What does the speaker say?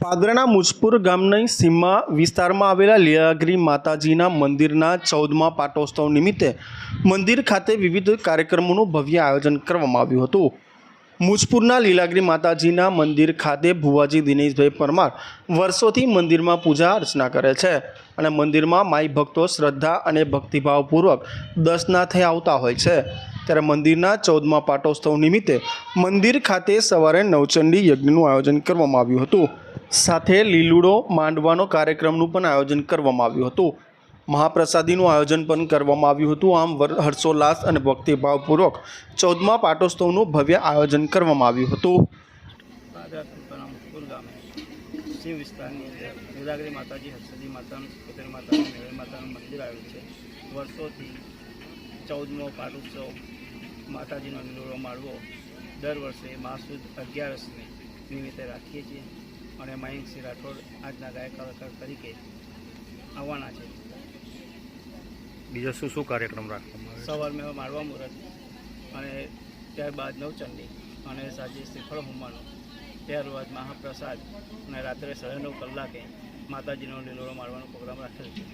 પાદરાના મુજપુર ગામની સીમા વિસ્તારમાં આવેલા લીલાગિરી માતાજીના મંદિરના ચૌદમા પાટોત્સવ નિમિત્તે મંદિર ખાતે વિવિધ કાર્યક્રમોનું ભવ્ય આયોજન કરવામાં આવ્યું હતું. મુજપુરના લીલાગિરી માતાજીના મંદિર ખાતે ભુવાજી દિનેશભાઈ પરમાર વર્ષોથી મંદિરમાં પૂજા અર્ચના કરે છે અને મંદિરમાં માઈ ભક્તો શ્રદ્ધા અને ભક્તિભાવપૂર્વક દર્શનાથે આવતા હોય છે. ત્યારે મંદિરના ચૌદમા પાટોત્સવ નિમિત્તે મંદિર ખાતે સવારે નવચંડી યજ્ઞનું આયોજન કરવામાં આવ્યું હતું. સાથે લીલુડો માંડવાનો કાર્યક્રમનું પણ આયોજન કરવામાં આવ્યું હતું. મહાપ્રસાદીનું આયોજન પણ કરવામાં આવ્યું હતું. આમ હર્ષોલ્લાસ અને ભક્તિભાવપૂર્વક ચૌદમા પાટોત્સવનું ભવ્ય આયોજન કરવામાં આવ્યું હતું. શિવ વિસ્તારની અંદર નીલાગરી માતાજી હર્ષદી માતાનું સુપતરી માતાનું મેળી માતાનું મંદિર આવ્યું છે. વર્ષોથી ચૌદમો પાટોત્સવ માતાજીનો લીલોડો માળવો દર વર્ષે માસુદ અગિયારસને નિમિત્તે રાખીએ છીએ. અને મયંક સિંહ રાઠોડ આજના ગાયક કલાકાર તરીકે આવવાના છે. બીજો શું શું કાર્યક્રમ રાખવામાં સવારમાં માળવા મુહૂર્ત અને ત્યારબાદ નવચંડી અને સાંજે શ્રીફળ હોમવાનું. ત્યારબાદ મહાપ્રસાદ અને રાત્રે સાડા નવ કલાકે માતાજીનો લીલોડો મારવાનો પ્રોગ્રામ રાખેલ છે.